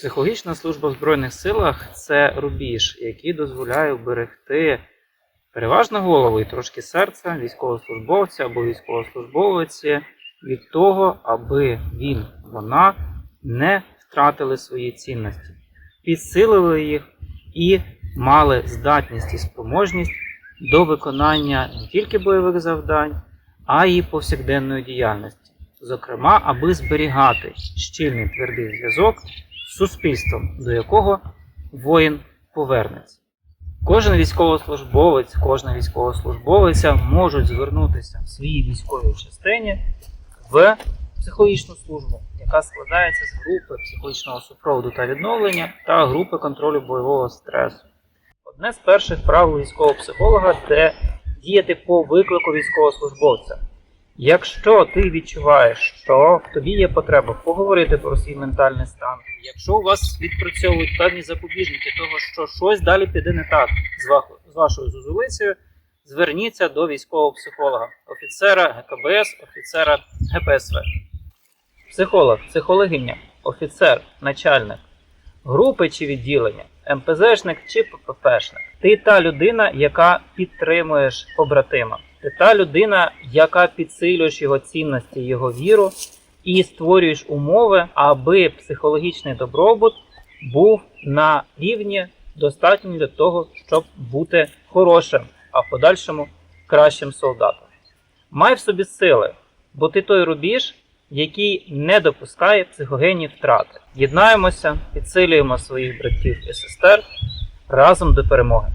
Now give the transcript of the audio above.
Психологічна служба в Збройних силах це рубіж, який дозволяє вберегти переважно голову і трошки серця військовослужбовця або військовослужбовиці від того, аби він, вона не втратили свої цінності, підсилили їх і мали здатність і спроможність до виконання не тільки бойових завдань, а й повсякденної діяльності, зокрема, аби зберігати щільний твердий зв'язок суспільством, до якого воїн повернеться. Кожен військовослужбовець, кожна військовослужбовиця можуть звернутися в своїй військовій частині в психологічну службу, яка складається з групи психологічного супроводу та відновлення та групи контролю бойового стресу. Одне з перших правил військового психолога це діяти по виклику військовослужбовця. Якщо ти відчуваєш, що в тобі є потреба поговорити про свій ментальний стан, якщо у вас відпрацьовують певні запобіжники того, що щось далі піде не так з вашою зузулицею, зверніться до військового психолога, офіцера ГКБС, офіцера ГПСВ. Психолог, психологиня, офіцер, начальник, групи чи відділення, МПЗшник чи ПППшник. Ти та людина, яка підтримуєш побратима. Ти та людина, яка підсилюєш його цінності, його віру і створюєш умови, аби психологічний добробут був на рівні достатньо для того, щоб бути хорошим, а в подальшому кращим солдатом. Май в собі сили, бо ти той рубіж, який не допускає психогенні втрати. Єднаємося, підсилюємо своїх братів і сестер разом до перемоги.